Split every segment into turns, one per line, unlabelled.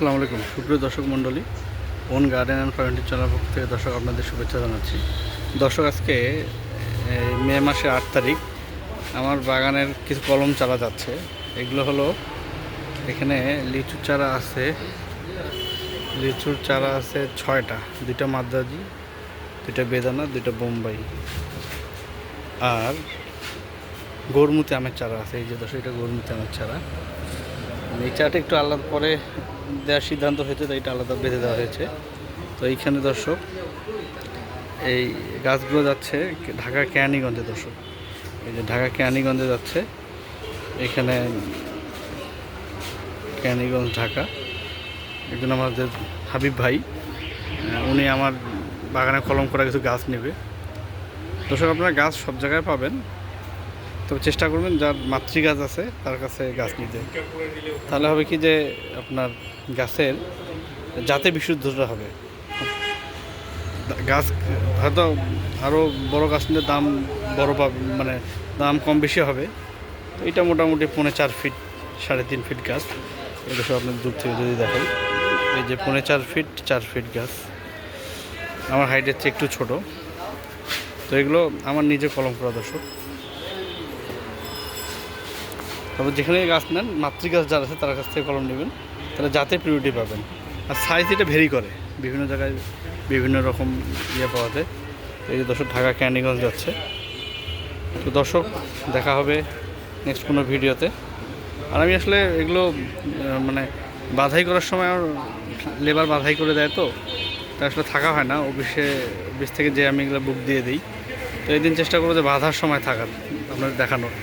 আসসালামু আলাইকুম। সুপ্রিয় দর্শক মণ্ডলী, own garden and fermentive channel পক্ষ থেকে দর্শক আপনাদের শুভেচ্ছা জানাচ্ছি। দর্শক, আজকে মে মাসে আট তারিখ, আমার বাগানের কিছু কলম চারা যাচ্ছে। এগুলো হলো, এখানে লিচুর চারা আছে, লিচুর চারা আছে ছয়টা। দুইটা মাদ্রাজি, দুইটা বেদানা, দুইটা বোম্বাই। আর গরমুতি আমের চারা আছে। এই যে দর্শক, এটা গরমুতি আমের চারা। এই চাটা একটু আলাদা পরে দেওয়ার সিদ্ধান্ত হয়েছে তাই এটা আলাদা বেঁধে দেওয়া হয়েছে। তো এইখানে দর্শক, এই গাছগুলো যাচ্ছে ঢাকা কেরানীগঞ্জে দর্শক। এই যে ঢাকা কেরানীগঞ্জে যাচ্ছে, এখানে কেরানীগঞ্জ, ঢাকা। একজন আমাদের হাবিব ভাই উনি আমার বাগানে কলম করা কিছু গাছ নেবে। দর্শক, আপনারা গাছ সব জায়গায় পাবেন। তবে চেষ্টা করবেন, যার মাতৃ গাছ আছে, তার কাছে গাছ নিতে। তাহলে হবে কি যে আপনার গাছের যাতে বিশুদ্ধটা হবে। গাছ, হয়তো আরও বড় গাছ নিলে দাম বড় পাবে মানে দাম কম বেশি হবে। তো এটা মোটামুটি পৌনে চার ফিট, সাড়ে তিন ফিট গাছ। এটা সব আপনার দূর থেকে যদি দেখেন। এই যে পৌনে চার ফিট চার ফিট গাছ। আমার হাইটের চেয়ে একটু ছোট। তো এগুলো আমার নিজে কলম করা দর্শক। তবে যেখানে গাছ নেন মাতৃ গাছ যারা আছে তার কাছ থেকে কলম নেবেন। তাহলে যাতে প্রিয়রিটি পাবেন। আর সাইজ এটা ভেরি করে। বিভিন্ন জায়গায় বিভিন্ন রকম ইয়ে পাওয়া যায়। এই যে দর্শক, ঢাকা ক্যান্ডিগঞ্জ যাচ্ছে। তো দর্শক, দেখা হবে নেক্সট কোনো ভিডিওতে। আর আমি আসলে এগুলো মানে বাধাই করার সময় আমার লেবার বাধাই করে দেয় তো। তাই আসলে থাকা হয় না। অফিসে, অফিস থেকে যে আমি এগুলো বুক দিয়ে দিই। তো এই দিন চেষ্টা করব যে বাধার সময় থাকার, আপনাদের দেখানোর।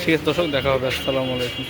ঠিক আছে দর্শক, দেখা হবে। আসসালামু আলাইকুম।